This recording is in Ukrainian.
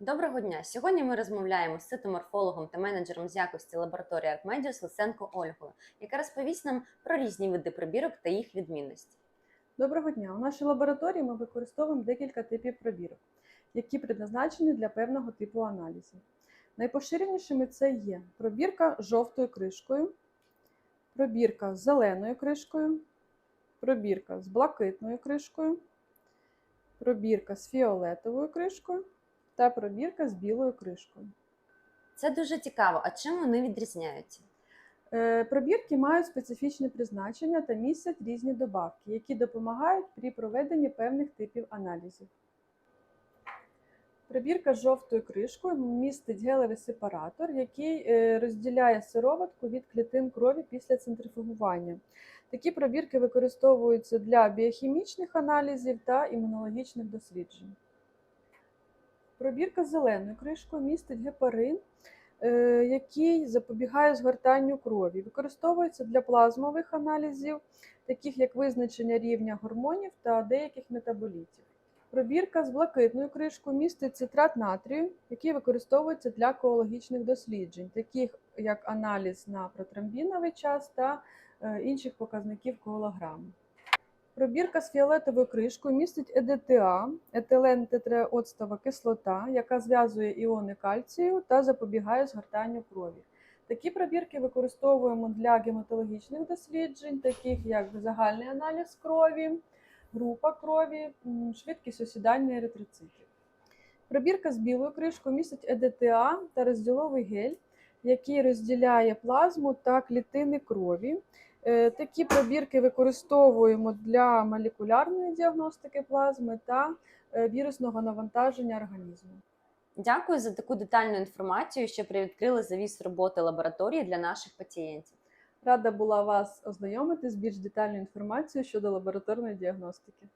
Доброго дня! Сьогодні ми розмовляємо з цитоморфологом та менеджером з якості лабораторії Аркмедіус Лисенко Ольгою, яка розповість нам про різні види пробірок та їх відмінності. Доброго дня! У нашій лабораторії ми використовуємо декілька типів пробірок, які предназначені для певного типу аналізів. Найпоширенішими це є пробірка з жовтою кришкою, пробірка з зеленою кришкою, пробірка з блакитною кришкою, пробірка з фіолетовою кришкою та пробірка з білою кришкою. Це дуже цікаво. А чим вони відрізняються? Е, Пробірки мають специфічне призначення та містять різні добавки, які допомагають при проведенні певних типів аналізів. Пробірка з жовтою кришкою містить гелевий сепаратор, який е, розділяє сироватку від клітин крові після центрифугування. Такі пробірки використовуються для біохімічних аналізів та імунологічних досліджень. Пробірка з зеленою кришкою містить гепарин, е, який запобігає згортанню крові. Використовується для плазмових аналізів, таких як визначення рівня гормонів та деяких метаболітів. Пробірка з блакитною кришкою містить цитрат натрію, який використовується для коологічних досліджень, таких як аналіз на протромбіновий час та е, інших показників коолограми. Пробірка з фіолетовою кришкою містить ЕДТА, етилен тетраоцтова кислота, яка зв'язує іони кальцію та запобігає згортанню крові. Такі пробірки використовуємо для гематологічних досліджень, таких як загальний аналіз крові, група крові, швидкість осідання еритроцитів. Пробірка з білою кришкою містить ЕДТА та розділовий гель, який розділяє плазму та клітини крові. Е, Такі пробірки використовуємо для молекулярної діагностики плазми та е, вірусного навантаження організму. Дякую за таку детальну інформацію, що привідкрили завіс роботи лабораторії для наших пацієнтів. Рада була вас ознайомити з більш детальною інформацією щодо лабораторної діагностики.